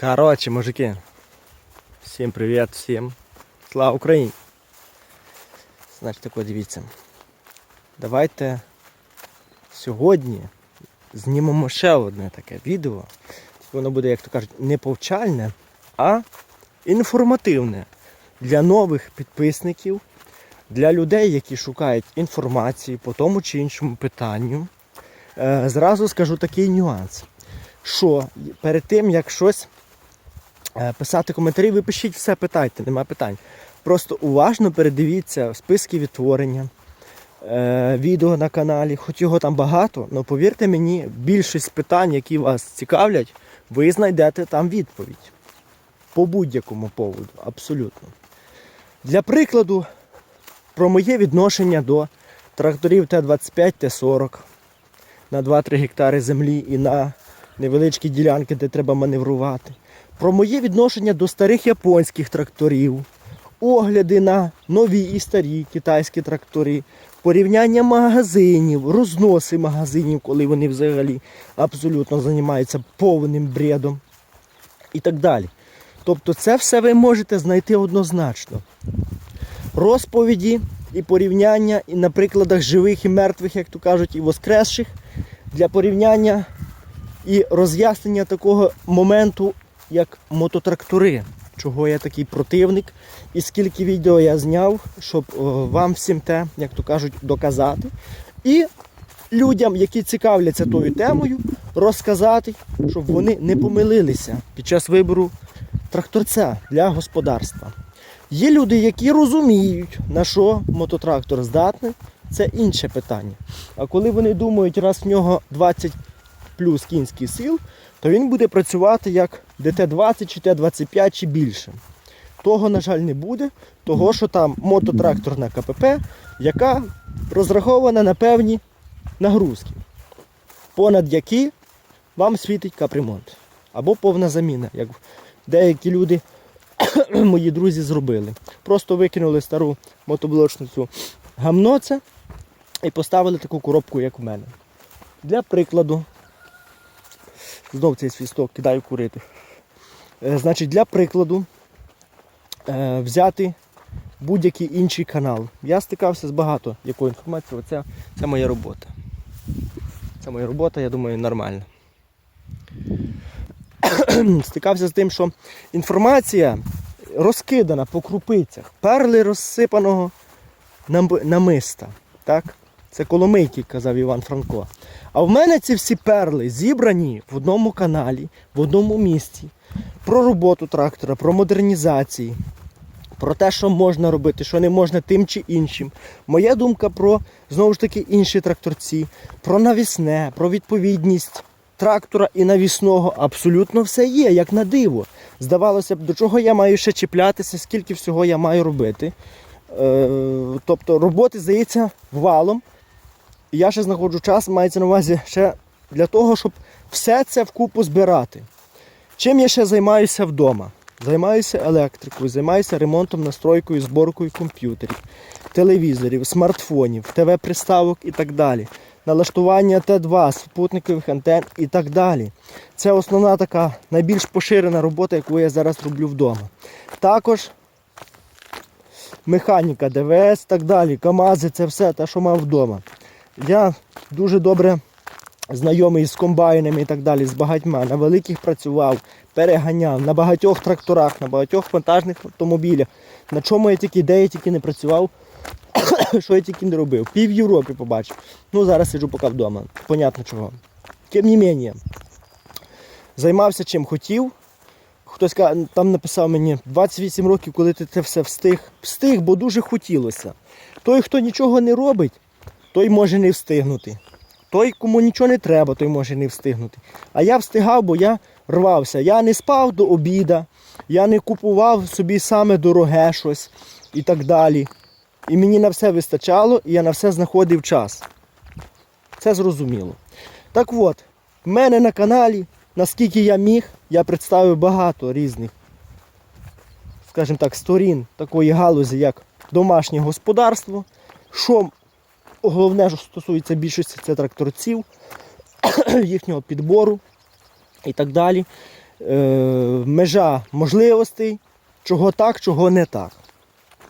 Короче, мужики. Всім привіт, всім. Слава Україні. Значить, так дивіться. Давайте сьогодні знімемо ще одне таке відео. Воно буде, як то кажуть, не повчальне, а інформативне для нових підписників, для людей, які шукають інформації по тому чи іншому питанню. Е, Зразу скажу такий нюанс, що перед тим, як щось писати коментарі, ви пишіть все, питайте, нема питань. Просто уважно передивіться списки відтворення, е, відео на каналі, хоч його там багато, але повірте мені, більшість питань, які вас цікавлять, ви знайдете там відповідь. По будь-якому поводу, абсолютно. Для прикладу, про моє відношення до тракторів Т-25, Т-40 на 2-3 гектари землі і на невеличкі ділянки, де треба маневрувати. Про моє відношення до старих японських тракторів, огляди на нові і старі китайські трактори, порівняння магазинів, розноси магазинів, коли вони взагалі абсолютно займаються повним бредом і так далі. Тобто це все ви можете знайти однозначно. Розповіді і порівняння і на прикладах живих і мертвих, як то кажуть, і воскресших для порівняння і роз'яснення такого моменту, як мототрактори, чого я такий противник, і скільки відео я зняв, щоб вам всім те, як то кажуть, доказати. І людям, які цікавляться тою темою, розказати, щоб вони не помилилися під час вибору тракторця для господарства. Є люди, які розуміють, на що мототрактор здатний, це інше питання. А коли вони думають, раз в нього 20 плюс кінських сил, то він буде працювати як ДТ-20 чи Т-25 чи більше. Того, на жаль, не буде, того, що там мототракторна КПП, яка розрахована на певні нагрузки, понад які вам світить капремонт. Або повна заміна, як деякі люди, мої друзі, зробили. Просто викинули стару мотоблочну цю гамно це і поставили таку коробку, як у мене. Для прикладу, знов цей свісток кидаю курити. Е, Значить, для прикладу е, взяти будь-який інший канал. Я стикався з багато якою інформацією. Оце, це моя робота. Це моя робота, я думаю, нормальна. Стикався з тим, що інформація розкидана по крупицях, перли розсипаного намиста. Так? Це коломийки, казав Іван Франко. А в мене ці всі перли зібрані в одному каналі, в одному місці. Про роботу трактора, про модернізації, про те, що можна робити, що не можна тим чи іншим. Моя думка про знову ж таки інші тракторці, про навісне, про відповідність трактора і навісного. Абсолютно все є, як на диво. Здавалося б, до чого я маю ще чіплятися, скільки всього я маю робити. Е, тобто роботи, здається, валом. Я ще знаходжу час, мається на увазі ще для того, щоб все це вкупу збирати. Чим я ще займаюся вдома? Займаюся електрикою, займаюся ремонтом, настройкою, зборкою комп'ютерів, телевізорів, смартфонів, ТВ-приставок і так далі. Налаштування Т2, спутникових антен і так далі. Це основна така найбільш поширена робота, яку я зараз роблю вдома. Також механіка, ДВС і так далі, КАМАЗи, це все те, що мав вдома. Я дуже добре знайомий з комбайнами і так далі, з багатьма. На великих працював, переганяв, на багатьох тракторах, на багатьох вантажних автомобілях. На чому я тільки, де я тільки не працював, що я тільки не робив. Пів Європи побачив. Ну, зараз сиджу поки вдома. Понятно чого. Тим не менше, займався чим хотів. Хтось там написав мені 28 років, коли ти це все встиг. Встиг, бо дуже хотілося. Той, хто нічого не робить, той може не встигнути. Той, кому нічого не треба, той може не встигнути. А я встигав, бо я рвався. Я не спав до обіда, я не купував собі саме дороге щось і так далі. І мені на все вистачало, і я на все знаходив час. Це зрозуміло. Так от, в мене на каналі, наскільки я міг, я представив багато різних, скажімо так, сторін такої галузі, як домашнє господарство, що головне, що стосується більшості, це тракторців, їхнього підбору і так далі. е, межа можливостей, чого так, чого не так.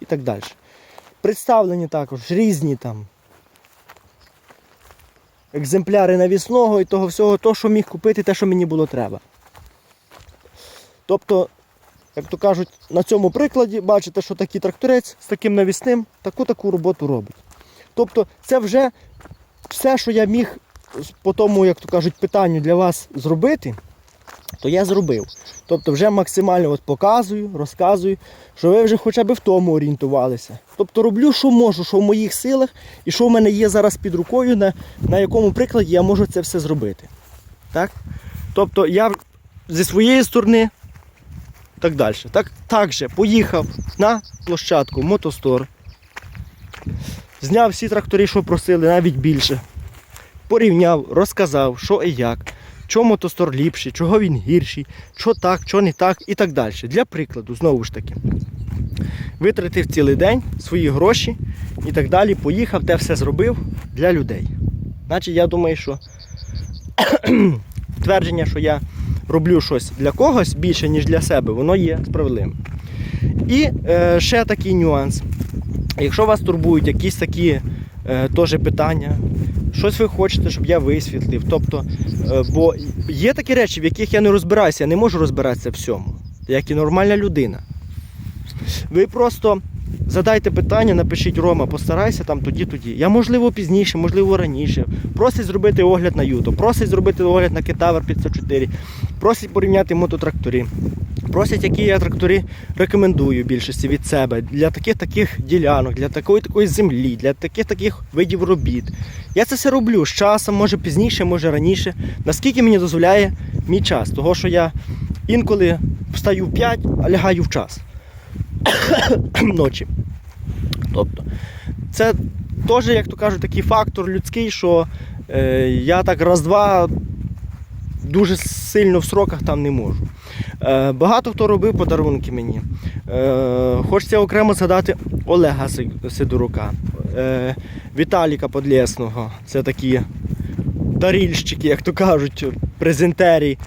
І так далі. Представлені також різні там екземпляри навісного і того всього, то, що міг купити, те, що мені було треба. Тобто, як то кажуть, на цьому прикладі бачите, що такий тракторець з таким навісним таку-таку роботу робить. Тобто, це вже все, що я міг по тому, як то кажуть, питанню для вас зробити, то я зробив. Тобто вже максимально от показую, розказую, що ви вже хоча б в тому орієнтувалися. Тобто роблю, що можу, що в моїх силах і що в мене є зараз під рукою, на, на якому прикладі я можу це все зробити. Так? Тобто я зі своєї сторони так далі. Так, так же поїхав на площадку Мотостор. Зняв всі трактори, що просили, навіть більше. Порівняв, розказав, що і як, чому мотостор ліпший, чого він гірший, що так, що не так і так далі. Для прикладу, знову ж таки. Витратив цілий день свої гроші і так далі. Поїхав, те все зробив для людей. Значить, я думаю, що твердження, що я роблю щось для когось більше, ніж для себе, воно є справедливим. І е, ще такий нюанс. Якщо вас турбують якісь такі е, теж питання, щось ви хочете, щоб я висвітлив. Тобто, е, бо є такі речі, в яких я не розбираюся, я не можу розбиратися в всьому, як і нормальна людина. Ви просто задайте питання, напишіть Рома, постарайся там тоді-тоді. Я можливо пізніше, можливо раніше. Просить зробити огляд на Юту, просить зробити огляд на Китавр 504, просить порівняти мототрактори. Просять, які я трактори рекомендую більшості від себе для таких таких ділянок, для такої такої землі, для таких таких видів робіт. Я це все роблю з часом, може пізніше, може раніше. Наскільки мені дозволяє мій час, того що я інколи встаю в 5, а лягаю в час ночі. Тобто, це теж, як то кажуть, такий фактор людський, що е, я так раз-два дуже сильно в сроках там не можу. Е, багато хто робив подарунки мені. Е, хочеться окремо згадати Олега Сидорука, е, Віталіка Подлєсного. Це такі дарільщики, як то кажуть, презентері.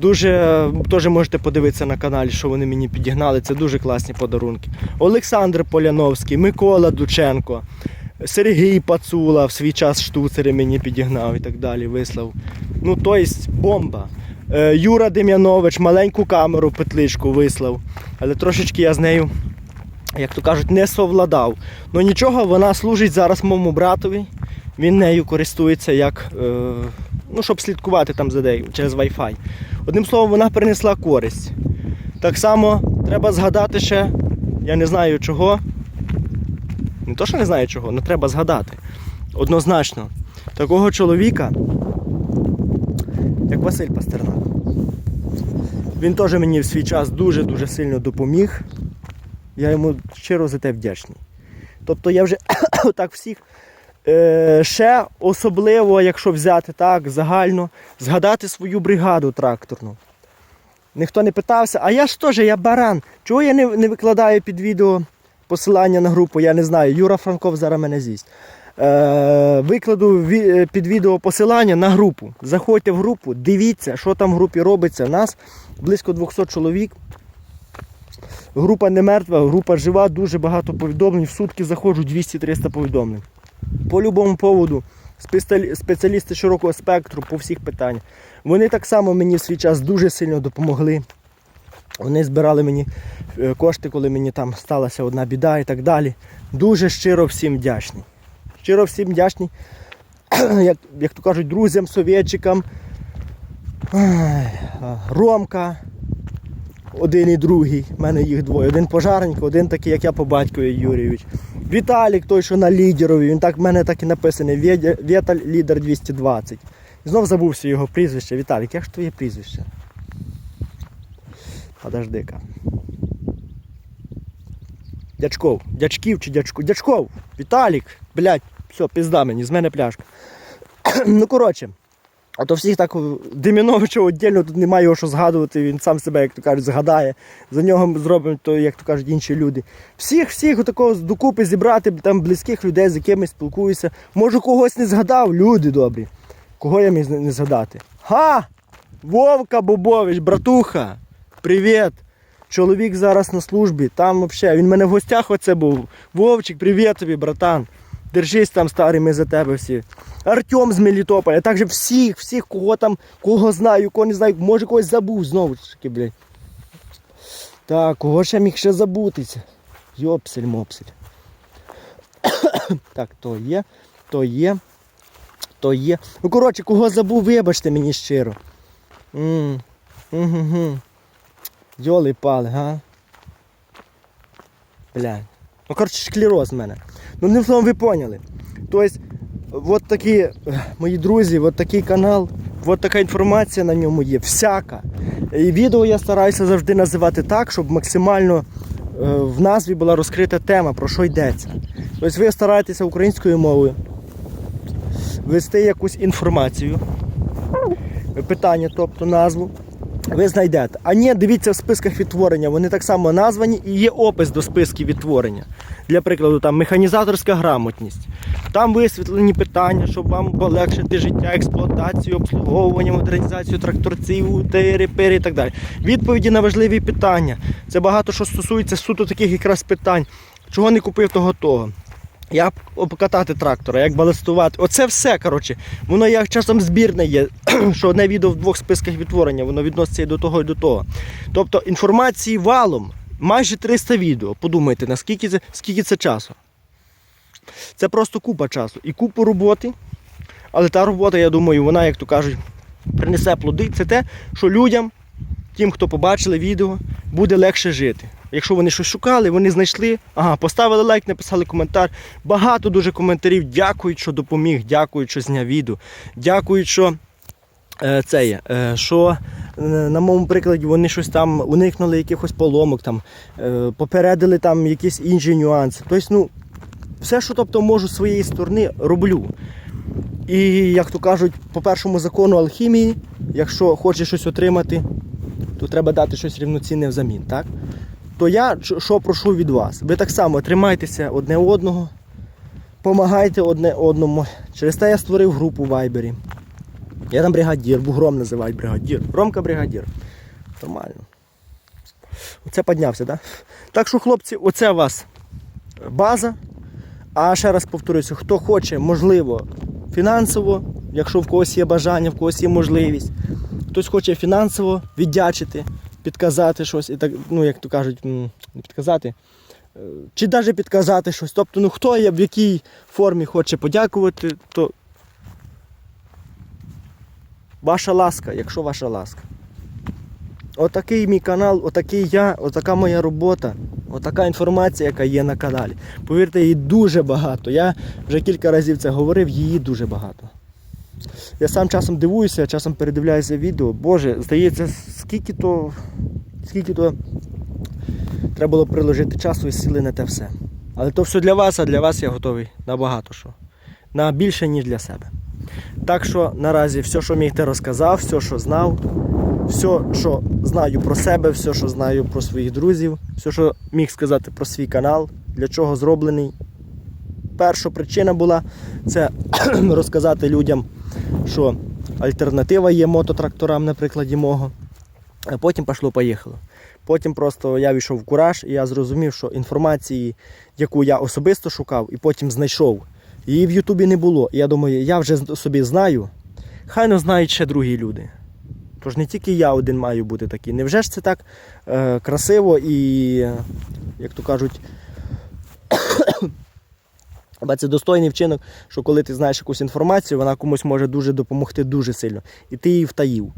Дуже теж можете подивитися на каналі, що вони мені підігнали. Це дуже класні подарунки. Олександр Поляновський, Микола Дученко, Сергій Пацула в свій час штуцери мені підігнав і так далі. Вислав. Ну, тобто бомба. Е, Юра Дем'янович маленьку камеру петличку вислав. Але трошечки я з нею, як то кажуть, не совладав. Ну нічого, вона служить зараз моєму братові. Він нею користується як, е, ну, щоб слідкувати там за нею через Wi-Fi. Одним словом, вона принесла користь. Так само треба згадати ще, я не знаю чого. Не то, що не знаю чого, але треба згадати. Однозначно, такого чоловіка, як Василь Пастернак. Він теж мені в свій час дуже-дуже сильно допоміг. Я йому щиро за те вдячний. Тобто я вже так всіх е, ще особливо, якщо взяти так загально, згадати свою бригаду тракторну. Ніхто не питався, а я ж теж, я баран. Чого я не, не викладаю під відео посилання на групу, я не знаю. Юра Франков зараз мене з'їсть. Е, викладу е, під відео посилання на групу. Заходьте в групу, дивіться, що там в групі робиться. Нас близько 200 чоловік. Група не мертва, група жива, дуже багато повідомлень. В сутки заходжу 200-300 повідомлень. По любому поводу спеціалісти широкого спектру по всіх питаннях. Вони так само мені в свій час дуже сильно допомогли. Вони збирали мені е, кошти, коли мені там сталася одна біда і так далі. Дуже щиро всім вдячний. Щиро всім вдячний, як, як то кажуть, друзям, совєтчикам. Ромка, один і другий. У мене їх двоє. Один пожарник, один такий, як я по батькові Юрійович. Віталік, той, що на лідерові, він так в мене так і написаний. Вєталь лідер 220. І знов забувся його прізвище. Віталік, як ж твоє прізвище? Подожди-ка. Дячков. Дячків чи дячков? Дячков! Віталік! Блять, все, пізда мені, з мене пляшка. ну, коротше. А то всіх так Деміновича віддільно тут немає його що згадувати, він сам себе, як то кажуть, згадає. За нього зробимо, то, як то кажуть, інші люди. Всіх, всіх отакого докупи зібрати, там близьких людей, з якими спілкуюся. Може когось не згадав, люди добрі. Кого я міг не згадати? Ха! Вовка Бобович, братуха, привіт. Чоловік зараз на службі, там взагалі, він в мене в гостях оце був. Вовчик, привіт тобі, братан. Держись там, старий, ми за тебе всі. Артем з Мелітополя, а також всіх, всіх, кого там, кого знаю, кого не знаю, може когось забув знову ж таки, блядь. Так, кого ще міг ще забутися? Йопсель мопсель. так, то є, то є, то є. Ну, коротше, кого забув, вибачте мені щиро. М. Йоли пали, га? Блядь. Ну, коротше, склероз в мене. Ну, не словом, ви поняли. Тобто, от такі, мої друзі, от такий канал, от така інформація на ньому є, всяка. І відео я стараюся завжди називати так, щоб максимально е, в назві була розкрита тема, про що йдеться. Тобто ви стараєтеся українською мовою вести якусь інформацію, питання, тобто назву. Ви знайдете. А ні, дивіться в списках відтворення, вони так само названі і є опис до списків відтворення. Для прикладу, там механізаторська грамотність. Там висвітлені питання, щоб вам полегшити життя, експлуатацію, обслуговування, модернізацію тракторців, тири, пири і так далі. Відповіді на важливі питання. Це багато що стосується суто таких якраз питань. Чого не купив того того. Як обкатати трактора, як баластувати. Оце все, коротше. Воно як часом збірне є, що одне відео в двох списках відтворення, воно відноситься і до того, і до того. Тобто інформації валом майже 300 відео. Подумайте, наскільки це, скільки це часу. Це просто купа часу і купа роботи. Але та робота, я думаю, вона, як то кажуть, принесе плоди. Це те, що людям, тим, хто побачили відео, буде легше жити. Якщо вони щось шукали, вони знайшли, ага, поставили лайк, написали коментар. Багато дуже коментарів. Дякують, що допоміг, дякують, що зняв відео. Дякують, що е, це є, е, що е, на моєму прикладі вони щось там уникнули якихось поломок, там, е, попередили там якісь інші нюанси. Тобто, ну, все, що тобто, можу з своєї сторони, роблю. І, як то кажуть, по першому закону алхімії, якщо хочеш щось отримати, то треба дати щось рівноцінне взамін. так? То я що прошу від вас? Ви так само тримайтеся одне одного, помагайте одне одному. Через те я створив групу в Вайбері. Я там бригадір, бугром називають бригадір. Ромка бригадір. Нормально. Оце піднявся, так? Да? Так що, хлопці, оце у вас база. А ще раз повторюся, хто хоче, можливо, фінансово, якщо в когось є бажання, в когось є можливість. Хтось хоче фінансово віддячити, підказати щось, і так, ну, як то кажуть, не підказати. е, Чи навіть підказати щось. Тобто, ну хто є, в якій формі хоче подякувати, то ваша ласка, якщо ваша ласка. Отакий мій канал, отакий я, отака моя робота, отака інформація, яка є на каналі. Повірте, її дуже багато. Я вже кілька разів це говорив, її дуже багато. Я сам часом дивуюся, часом передивляюся відео. Боже, здається, скільки то, скільки то треба було приложити часу і сили на те все. Але то все для вас, а для вас я готовий на багато що. На більше, ніж для себе. Так що наразі все, що міг, те розказав, все, що знав, все, що знаю про себе, все, що знаю про своїх друзів, все, що міг сказати про свій канал, для чого зроблений. Перша причина була це розказати людям, що альтернатива є мототракторам на прикладі мого. А потім пішло-поїхало. Потім просто я війшов в кураж і я зрозумів, що інформації, яку я особисто шукав і потім знайшов, її в Ютубі не було. І я думаю, я вже собі знаю, хай не знають ще другі люди. Тож не тільки я один маю бути такий. Невже ж це так е, красиво і, як то кажуть, Або це достойний вчинок, що коли ти знаєш якусь інформацію, вона комусь може дуже допомогти дуже сильно. І ти її втаїв.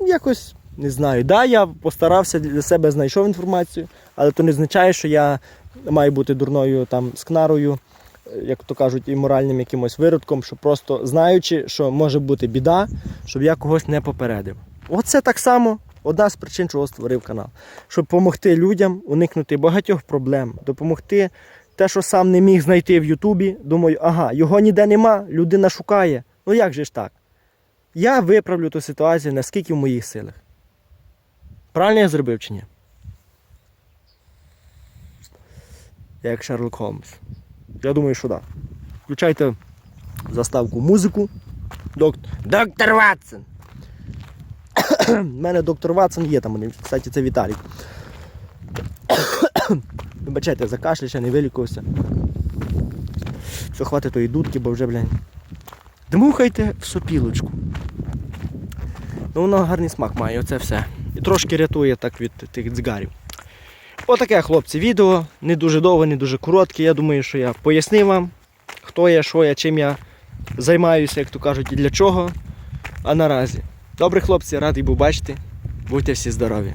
Якось не знаю. Да, я постарався для себе знайшов інформацію, але то не означає, що я маю бути дурною там скнарою, е, як то кажуть, і моральним якимось виродком, що просто знаючи, що може бути біда, щоб я когось не попередив. Оце так само одна з причин, чого створив канал. Щоб допомогти людям уникнути багатьох проблем, допомогти те, що сам не міг знайти в Ютубі, думаю, ага, його ніде нема, людина шукає. Ну як же ж так? Я виправлю ту ситуацію, наскільки в моїх силах. Правильно я зробив чи ні? Як Шерлок Холмс. Я думаю, що так. Включайте заставку музику. Док... Доктор Ватсон. У мене доктор Ватсон є там, кстати, це Віталій. Вибачайте, закашлю, ще не вилікувався. Все, хватить тої дудки, бо вже, блядь. Дмухайте в сопілочку. Ну, воно гарний смак має, оце все. І трошки рятує так від тих дзгарів. Отаке, хлопці, відео. Не дуже довге, не дуже коротке. Я думаю, що я пояснив вам, хто я, що я, чим я займаюся, як то кажуть, і для чого. А наразі. Добре, хлопці, радий був бачити. Будьте всі здорові.